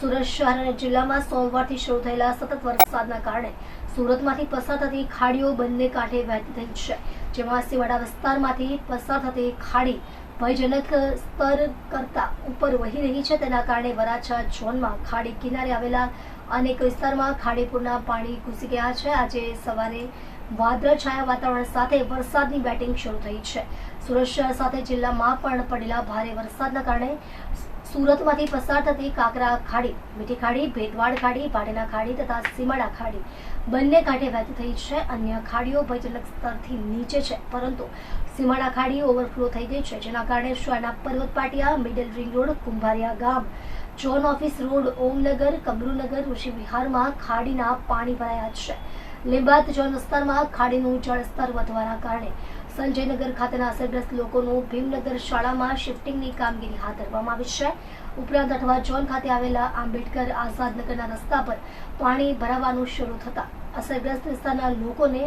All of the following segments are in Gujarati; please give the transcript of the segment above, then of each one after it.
સુરત શહેર અને જિલ્લામાં સોમવારથી શરૂ થયેલા સતત વરસાદના કારણે સુરતમાંથી પસાર થતી ખાડીઓ બંને કાંઠે વહેતી થઈ છે. જેમાં સીવાડા વિસ્તારમાંથી પસાર થતી ખાડી ભયજનક સ્તર કરતા ઉપર વહી રહી છે. તેના કારણે વરાછા ઝોનમાં ખાડી કિનારે આવેલા અનેક વિસ્તારમાં ખાડીપુરના પાણી ઘૂસી ગયા છે. આજે સવારે વાદળછાયા વાતાવરણ સાથે વરસાદની બેટિંગ શરૂ થઈ છે. સુરત શહેર સાથે જિલ્લામાં પણ પડેલા ભારે વરસાદના કારણે સુરતમાંથી પસાર થતી કાકરા ખાડી, મીઠી ખાડી ભેદવાડ ખાડી ભાટેના ખાડી તથા સીમાડા ખાડી બંને કાંઠે વહેતી થઈ છે. અન્ય ખાડીઓ ભયજનક સ્તરથી નીચે છે, પરંતુ સીમાડા ખાડી ઓવરફ્લો થઈ ગઈ છે, જેના કારણે શ્વાના Parvat Patiya middle ring road, Kumbhariya ગામ zone office road Omnagar Kabrunagar Rishi વિહારમાં ખાડીના પાણી ભરાયા છે. લીંબાત જોન વિસ્તારમાં ખાડીનું જળસ્તર વધવાના કારણે સંજયનગર ખાતેના અસરગ્રસ્ત લોકોનું ભીમનગર શાળામાં શિફ્ટિંગની કામગીરી હાથ ધરવામાં આવી છે. ઉપરાંત અઠવા ઝોન ખાતે આવેલા આંબેડકર આઝાદનગરના રસ્તા પર પાણી ભરાવાનું શરૂ થતા અસરગ્રસ્ત વિસ્તારના લોકોને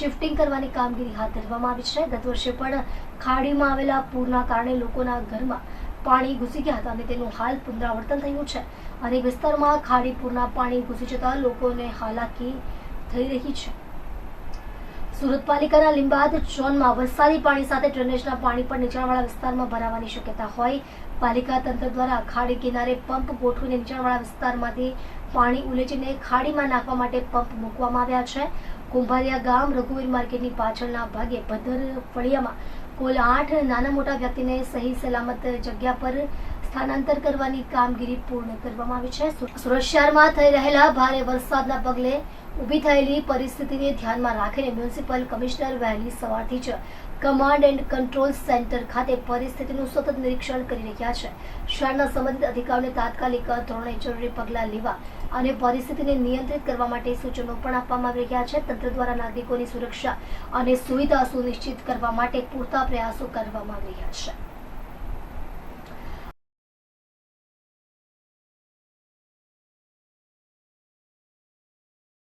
શિફ્ટિંગ કરવાની કામગીરી હાથ ધરવામાં આવી છે. ગત વર્ષે પણ ખાડીમાં આવેલા પૂરના કારણે લોકોના ઘરમાં પાણી ઘૂસી ગયા હતા અને તેનું હાલ પુનરાવર્તન થયું છે. અનેક વિસ્તારમાં ખાડી પૂરના પાણી ઘૂસી જતા લોકોને હાલાકી થઈ રહી છે. સુરત પાલિકાના લીંબાદ ઝોનમાં વરસાદી પાણી સાથે ડ્રેનેજના પાણી પણ નીચાણવાળા વિસ્તારમાં ભરાવાની શક્યતા હોય. પાલિકા તંત્ર દ્વારા ખાડી કિનારે પંપ ગોઠવીને નીચાણવાળા વિસ્તારમાંથી પાણી ઉલેચીને ખાડીમાં નાખવા માટે પંપ મૂકવામાં આવ્યા છે. કુંભારિયા ગામ રઘુવીર માર્કેટની પાછળના ભાગે ભદર ફળિયામાં કુલ આઠ નાના મોટા વ્યક્તિને સહી સલામત જગ્યા પર સ્થાનાંતર કરવાની કામગીરી પૂર્ણ કરવામાં આવી છે. સુરત શહેરમાં થઈ રહેલા ભારે વરસાદના પગલે ઊભી થયેલી પરિસ્થિતિને ધ્યાનમાં રાખીને મ્યુનિસિપલ કમિશનર વહેલી સવારથી જ કમાન્ડ એન્ડ કંટ્રોલ સેન્ટર ખાતે પરિસ્થિતિનું સતત નિરીક્ષણ કરી રહ્યા છે. શહેરના સંબંધિત અધિકારીઓને તાત્કાલિક ધોરણે જરૂરી પગલાં લેવા અને પરિસ્થિતિને નિયંત્રિત કરવા માટે સૂચનો પણ આપવામાં આવી રહ્યા છે. તંત્ર દ્વારા નાગરિકોની સુરક્ષા અને સુવિધા સુનિશ્ચિત કરવા માટે પૂરતા પ્રયાસો કરવામાં આવી રહ્યા છે.